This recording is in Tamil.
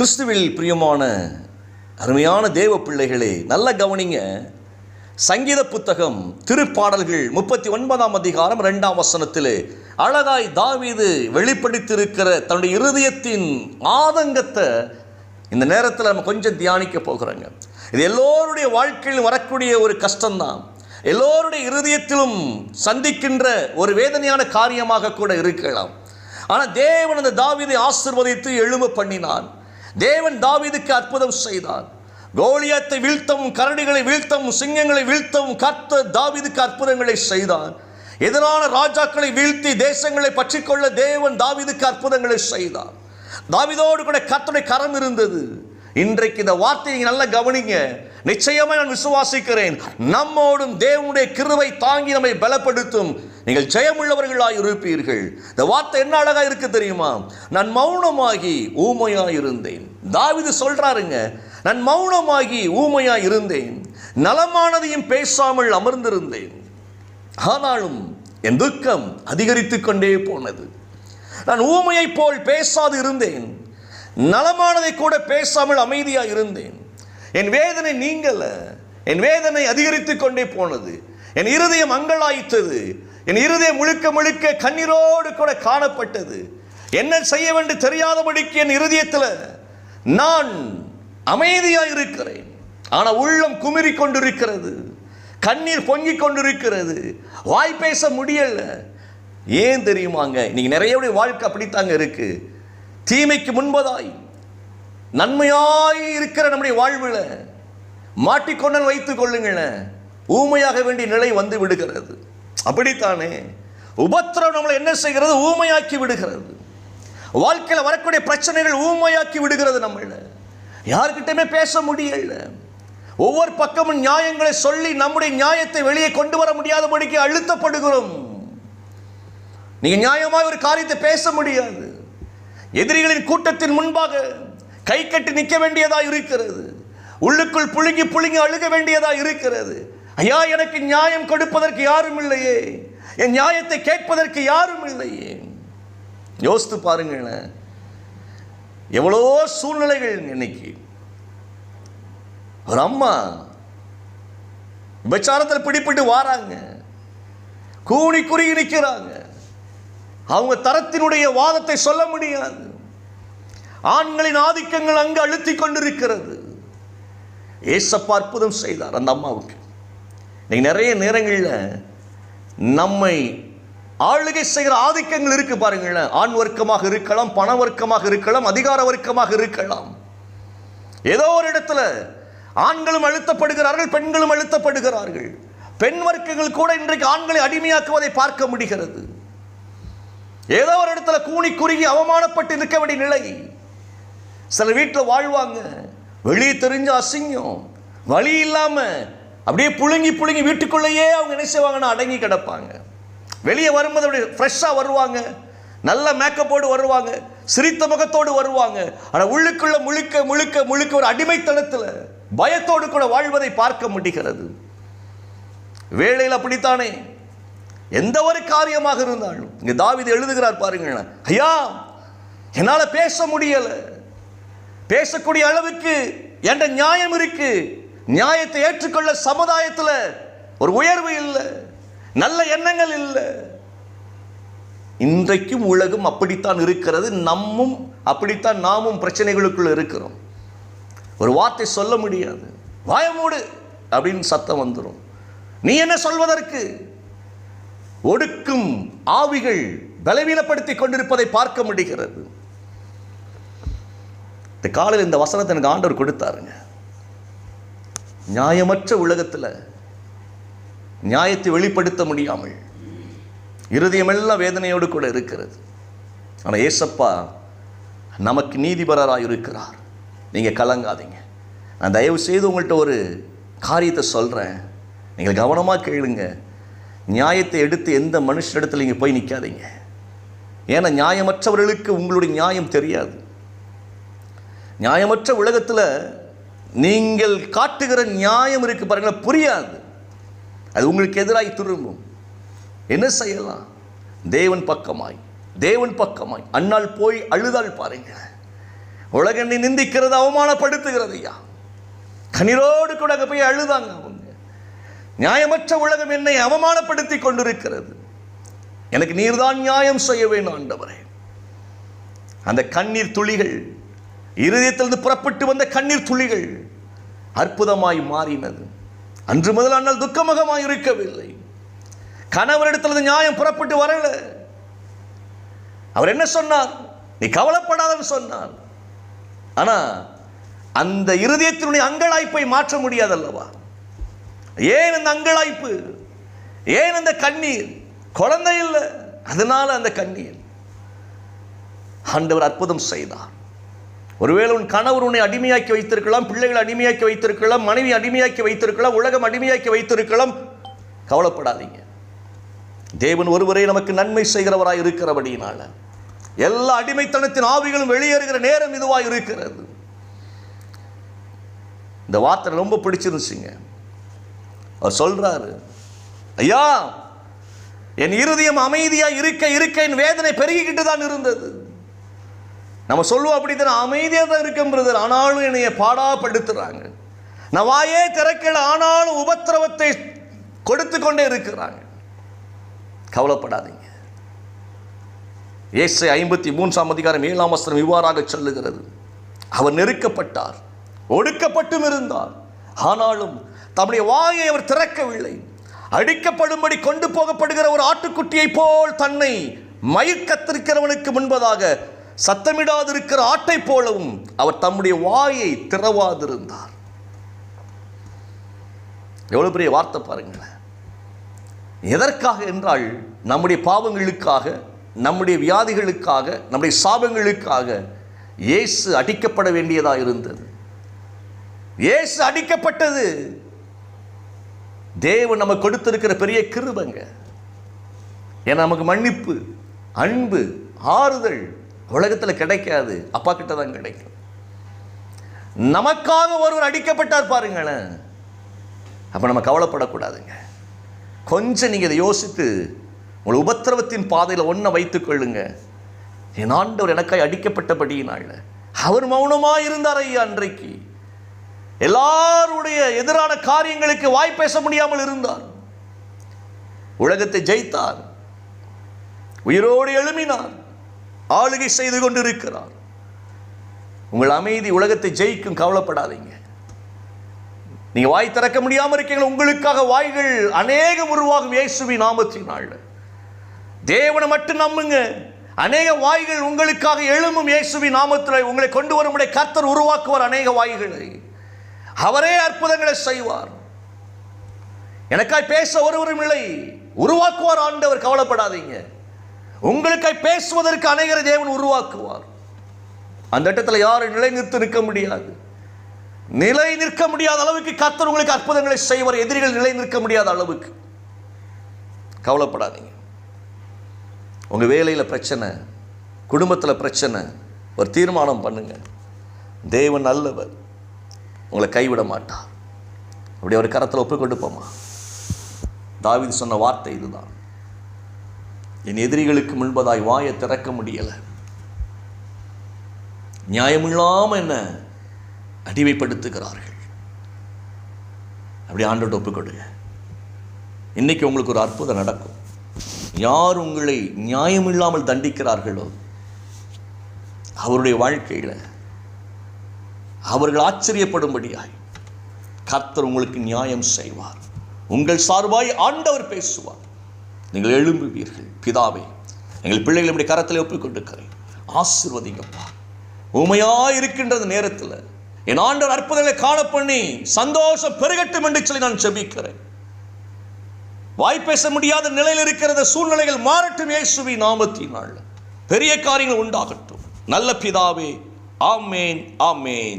கிறிஸ்துவில் பிரியமான அருமையான தேவ பிள்ளைகளே நல்ல கவனிங்க. சங்கீத புத்தகம் திருப்பாடல்கள் முப்பத்தி ஒன்பதாம் அதிகாரம் ரெண்டாம் வசனத்திலே அழகாய் தாவீது வெளிப்படுத்தியிருக்கிற தன்னுடைய இருதயத்தின் ஆதங்கத்தை இந்த நேரத்தில் நம்ம கொஞ்சம் தியானிக்க போகிறோங்க. இது எல்லோருடைய வாழ்க்கையிலும் வரக்கூடிய ஒரு கஷ்டம்தான். எல்லோருடைய இருதயத்திலும் சந்திக்கின்ற ஒரு வேதனையான காரியமாக கூட இருக்கலாம். ஆனால் தேவன் அந்த தாவிதை ஆசிர்வதித்து எழும்ப பண்ணினான். தேவன் தாவீதுக்கு அற்புதம் செய்தார். கோலியத்தை வீழ்த்தவும் கரடிகளை வீழ்த்தவும் சிங்கங்களை வீழ்த்தவும் கத்த தாவிதுக்கு அற்புதங்களை செய்தார். எதிரான ராஜாக்களை வீழ்த்தி தேசங்களை பற்றிக்கொள்ள தேவன் தாவிதுக்கு அற்புதங்களை செய்தார். தாவிதோடு கூட கத்தனை கரம் இருந்தது. இன்றைக்கு இந்த வார்த்தையை நல்லா கவனிங்க. நிச்சயமாக நான் விசுவாசிக்கிறேன். நம்மோடும் தேவனுடைய கிருவை தாங்கி நம்மை பலப்படுத்தும். நீங்கள் ஜெயமுள்ளவர்களாக இருப்பீர்கள். இந்த வார்த்தை என்ன அழகாக இருக்கு தெரியுமா? நான் மௌனமாகி ஊமையாக இருந்தேன். தாவிது சொல்றாருங்க நான் மௌனமாகி ஊமையாக இருந்தேன். நலமானதையும் பேசாமல் அமர்ந்திருந்தேன். ஆனாலும் என் துக்கம் அதிகரித்து கொண்டே போனது. நான் ஊமையைப் போல் பேசாது இருந்தேன். நலமானதை கூட பேசாமல் அமைதியாக இருந்தேன். என் வேதனை நீங்கல. என் வேதனை அதிகரித்து கொண்டே போனது. என் இருதயம் அங்கலாய்த்தது. என் இருதயம் முழுக்க முழுக்க கண்ணீரோடு கூட காணப்பட்டது. என்ன செய்ய வேண்டும் தெரியாதபடிக்கு என் இருதயத்தில் நான் அமைதியாக இருக்கிறேன். ஆனால் உள்ளம் குமிரி கொண்டிருக்கிறது. கண்ணீர் பொங்கிக் கொண்டிருக்கிறது. வாய் பேச முடியல. ஏன் தெரியுமாங்க? இன்னைக்கு நிறைய வாழ்க்கை அப்படித்தாங்க இருக்கு. தீமைக்கு முன்பதாய். நன்மையாய் இருக்கிற நம்முடைய வாழ்வில் மாட்டிக்கொண்டன் வைத்துக் கொள்ளுங்களேன் ஊமையாக வேண்டிய நிலை வந்து விடுகிறது. அப்படித்தானே? உபத்திரம் நம்மளை என்ன செய்கிறது? ஊமையாக்கி விடுகிறது. வாழ்க்கையில் வரக்கூடிய பிரச்சனைகள் ஊமையாக்கி விடுகிறது நம்மள. யாருக்கிட்டமே பேச முடியல. ஒவ்வொரு பக்கமும் நியாயங்களை சொல்லி நம்முடைய நியாயத்தை வெளியே கொண்டு வர முடியாதபடிக்கு அழுத்தப்படுகிறோம். நீங்க நியாயமாக ஒரு காரியத்தை பேச முடியாது. எதிரிகளின் கூட்டத்தின் முன்பாக கை கட்டி நிற்க வேண்டியதாக இருக்கிறது. உள்ளுக்குள் புழுங்கி புழுங்கி அழுக வேண்டியதாக இருக்கிறது. ஐயா எனக்கு நியாயம் கொடுப்பதற்கு யாரும் இல்லையே. என் நியாயத்தை கேட்பதற்கு யாரும் இல்லையே. யோசித்து பாருங்களேன். எவ்வளோ சூழ்நிலைகள் இன்னைக்கு. ஒரு அம்மா விபச்சாரத்தில் பிடிப்பட்டு வாராங்க. கூணி குறுகி நிற்கிறாங்க அவங்க தரத்தினுடைய வாதத்தை சொல்ல முடியாது. ஆண்களின் ஆதிக்கங்கள் அங்கு அழுத்தி கொண்டிருக்கிறது. ஏசப்பா அற்புதம் செய்தார் அந்த அம்மாவுக்கு. இன்னைக்கு நிறைய நேரங்களில் நம்மை ஆளுகை செய்கிற ஆதிக்கங்கள் இருக்கு பாருங்களேன். ஆண் வர்க்கமாக இருக்கலாம் பண வர்க்கமாக இருக்கலாம் அதிகார வர்க்கமாக இருக்கலாம். ஏதோ ஒரு இடத்துல ஆண்களும் அழுத்தப்படுகிறார்கள் பெண்களும் அழுத்தப்படுகிறார்கள். பெண் வர்க்கங்கள் கூட இன்றைக்கு ஆண்களை அடிமையாக்குவதை பார்க்க முடிகிறது. ஏதோ ஒரு இடத்துல கூனி குறுகி அவமானப்பட்டு இருக்க வேண்டிய நிலை. சில வீட்டில் வாழ்வாங்க. வெளியே தெரிஞ்ச அசிங்கம். வழி இல்லாமல் அப்படியே புழுங்கி புழுங்கி வீட்டுக்குள்ளேயே அவங்க என்ன செய்வாங்கன்னா அடங்கி கிடப்பாங்க. வெளியே வரும்போது அப்படியே ஃப்ரெஷ்ஷாக வருவாங்க. நல்ல மேக்கப்போடு வருவாங்க. சிரித்த முகத்தோடு வருவாங்க. ஆனால் உள்ளுக்குள்ள முழுக்க முழுக்க முழுக்க ஒரு அடிமைத்தனத்தில் பயத்தோடு கூட வாழ்வதை பார்க்க முடிகிறது. வேலையில் அப்படித்தானே? எந்த ஒரு காரியமாக இருந்தாலும் இங்கே தாவிதை எழுதுகிறார் பாருங்களேன். ஐயா என்னால் பேச முடியலை. பேசக்கூடிய அளவுக்கு என்ற நியாயம் இருக்கு. நியாயத்தை ஏற்றுக்கொள்ள சமுதாயத்தில் ஒரு உயர்வு இல்லை நல்ல எண்ணங்கள் இல்லை. இன்றைக்கும் உலகம் அப்படித்தான் இருக்கிறது நம்மும் அப்படித்தான் நாமும் பிரச்சனைகளுக்குள்ள இருக்கிறோம். ஒரு வார்த்தை சொல்ல முடியாது. வாயமூடு அப்படின்னு சத்தம் வந்துடும் நீ என்ன சொல்வதற்கு? ஒடுக்கும் ஆவிகள் பலவீனப்படுத்தி கொண்டிருப்பதை பார்க்க முடிகிறது. இந்த காலையில் இந்த வசனத்தை எனக்கு ஆண்டவர் கொடுத்தாருங்க. நியாயமற்ற உலகத்தில் நியாயத்தை வெளிப்படுத்த முடியாமல் இருதயமெல்லாம் வேதனையோடு கூட இருக்கிறது. ஆனால் ஏசப்பா நமக்கு நீதிபரராக இருக்கிறார். நீங்கள் கலங்காதீங்க. நான் தயவு செய்து உங்கள்கிட்ட ஒரு காரியத்தை சொல்கிறேன் நீங்கள் கவனமாக கேளுங்க. நியாயத்தை எடுத்து எந்த மனுஷனிடத்தில் நீங்கள் போய் நிற்காதீங்க ஏன்னா நியாயமற்றவர்களுக்கு உங்களுடைய நியாயம் தெரியாது. நியாயமற்ற உலகத்தில் நீங்கள் காட்டுகிற நியாயம் இருக்கு பாருங்களேன் புரியாது. அது உங்களுக்கு எதிராய் திரும்பும். என்ன செய்யலாம்? தேவன் பக்கமாய் தேவன் பக்கமாய். அன்னால் போய் அழுதால் பாருங்க. உலகம் நிந்திக்கிறது அவமானப்படுத்துகிறது ஐயா. கண்ணீரோடு கூட அங்கே போய் அழுதாங்க அவங்க. நியாயமற்ற உலகம் என்னை அவமானப்படுத்தி கொண்டிருக்கிறது. எனக்கு நீர்தான் நியாயம் செய்ய வேண்டும் ஆண்டவரே. அந்த கண்ணீர் துளிகள் இருதயத்திலிருந்து புறப்பட்டு வந்த கண்ணீர் துளிகள் அற்புதமாய் மாறினது. அன்று முதல் அண்ணல் துக்கமுகமாய் இருக்கவில்லை. கணவரிடத்திலிருந்து நியாயம் புறப்பட்டு வரல. அவர் என்ன சொன்னார்? நீ கவலைப்படாதன்னு சொன்னார். ஆனா அந்த இருதயத்தினுடைய அங்கலாய்ப்பை மாற்ற முடியாதல்லவா? ஏன் இந்த அங்கலாய்ப்பு? ஏன் அந்த கண்ணீர்? குழந்தை இல்லை. அதனால அந்த கண்ணீர். ஆண்டவர் அற்புதம் செய்தார். ஒருவேளை உன் கணவர் உன்னை அடிமையாக்கி வைத்திருக்கலாம் பிள்ளைகள் அடிமையாக்கி வைத்திருக்கலாம் மனைவி அடிமையாக்கி வைத்திருக்கலாம் உலகம் அடிமையாக்கி வைத்திருக்கலாம். கவலைப்படாதீங்க. தேவன் ஒருவரே நமக்கு நன்மை செய்கிறவராய் இருக்கிறபடியினால எல்லா அடிமைத்தனத்தின் ஆவிகளும் வெளியேறுகிற நேரம் இதுவாக இருக்கிறது. இந்த வார்த்தை ரொம்ப பிடிச்சிருந்துச்சுங்க. அவர் சொல்றாரு ஐயா என் இருதயம் அமைதியாக இருக்க இருக்க என் வேதனை பெருகிக்கிட்டு தான் இருந்தது. நம்ம சொல்லுவோம் அப்படித்தான் அமைதியாக தான் இருக்கேன் பிரதர் ஆனாலும் என்னைய பாடாப்படுத்துறாங்க. நான் வாயே திறக்கல ஆனாலும் உபத்திரவத்தை கொடுத்து கொண்டே இருக்கிறாங்க. கவலைப்படாதீங்க. ஏசை ஐம்பத்தி மூன்றாம் அதிகாரம் ஏழாம் வசனம் இவ்வாறாக சொல்லுகிறது. அவர் நெருக்கப்பட்டார் ஒடுக்கப்பட்டும் இருந்தார் ஆனாலும் தம்முடைய வாயை அவர் திறக்கவில்லை. அடிக்கப்படும்படி கொண்டு போகப்படுகிற ஒரு ஆட்டுக்குட்டியைப் போல் தன்னை மயக்கத்திருக்கிறவனுக்கு முன்பதாக சத்தமிடாதிருக்கிற ஆட்டை போலவும் அவர் தம்முடைய வாயை திறவாதிருந்தார். எவ்வளவு பெரிய வார்த்தை பாருங்களேன். எதற்காக என்றால் நம்முடைய பாவங்களுக்காக நம்முடைய வியாதிகளுக்காக நம்முடைய சாபங்களுக்காக இயேசு அடிக்கப்பட வேண்டியதாக இருந்தது. இயேசு அடிக்கப்பட்டது. தேவன் நமக்கு கொடுத்திருக்கிற பெரிய கிருபங்க. ஏன்னா நமக்கு மன்னிப்பு அன்பு ஆறுதல் உலகத்தில் கிடைக்காது. அப்பா கிட்ட தான் கிடைக்கும். நமக்காக ஒருவர் அடிக்கப்பட்டார் பாருங்களேன். அப்போ நம்ம கவலைப்படக்கூடாதுங்க. கொஞ்சம் நீங்கள் இதை யோசித்து உங்கள் உபத்திரவத்தின் பாதையில் ஒன்றை வைத்துக்கொள்ளுங்க என் ஆண்டவர் எனக்காய் அடிக்கப்பட்டபடியினால். அவர் மௌனமாக இருந்தார் ஐயா அன்றைக்கு. எல்லாருடைய எதிரான காரியங்களுக்கு வாய் பேச முடியாமல் இருந்தார். உலகத்தை ஜெயித்தார். உயிரோடு எழுமினார். ஆளுகை செய்து கொண்டிருக்கிறார். உங்கள் அமைதி உலகத்தை ஜெயிக்கும் கவலைப்படாதீங்க. நீங்க வாய் திறக்க முடியாமல் இருக்கீங்க உங்களுக்காக வாய்கள் அநேகம் உருவாகும் இயேசுவி நாமத்தினால் தேவனை மட்டும் நம்புங்க. அநேக வாய்கள் உங்களுக்காக எழும்பும் இயேசுவி நாமத்தில் உங்களை கொண்டு வரும்படி கர்த்தர் உருவாக்குவார் அநேக வாய்களை. அவரே அற்புதங்களை செய்வார். எனக்காய் பேச ஒருவரும் இல்லை. உருவாக்குவார் ஆண்டவர் கவலைப்படாதீங்க. உங்களுக்கு பேசுவதற்கு அநேகரை தேவன் உருவாக்குவார். அந்த இடத்துல யாரும் நிலை நிறுத்தி நிற்க முடியாது. நிலை நிற்க முடியாத அளவுக்கு கத்தர் உங்களுக்கு அற்புதங்களை செய்வார். எதிரிகள் நிலை நிற்க முடியாத அளவுக்கு. கவலைப்படாதீங்க. உங்க வேலையில் பிரச்சனை குடும்பத்தில் பிரச்சனை ஒரு தீர்மானம் பண்ணுங்க. தேவன் நல்லவர். உங்களை கைவிட மாட்டார். அப்படி ஒரு கரத்தில் ஒப்புக்கொண்டு போமா தாவிது சொன்ன வார்த்தை இதுதான். என் எதிரிகளுக்கு முன்பதாய் வாயை திறக்க முடியலை. நியாயமில்லாமல் என்ன அடிமைப்படுத்துகிறார்கள். அப்படி ஆண்டோட ஒப்பு கொடுங்க இன்னைக்கு உங்களுக்கு ஒரு அற்புதம் நடக்கும். யார் உங்களை நியாயமில்லாமல் தண்டிக்கிறார்களோ அவருடைய வாழ்க்கையில் அவர்கள் ஆச்சரியப்படும்படியாய் கர்த்தர் உங்களுக்கு நியாயம் செய்வார். உங்கள் சார்பாய் ஆண்டவர் பேசுவார். நீங்கள் எழும்புவீர்கள். பிதாவே எங்கள் பிள்ளைகள் இப்படி கரத்தில் ஒப்புக்கொண்டிருக்கிறேன். ஆசிர்வதிங்கப்பா. உமையா இருக்கின்ற நேரத்தில் என் ஆண்டவர் அற்புதங்களை காண பண்ணி சந்தோஷம் பெருகட்டும் என்று சொல்லி நான் செபிக்கிறேன் வாய் பேச முடியாத நிலையில் இருக்கிற சூழ்நிலைகள் மாறட்டும் இயேசுவி நாமத்தினால். பெரிய காரியங்கள் உண்டாகட்டும். நல்ல பிதாவே ஆமேன் ஆமேன்.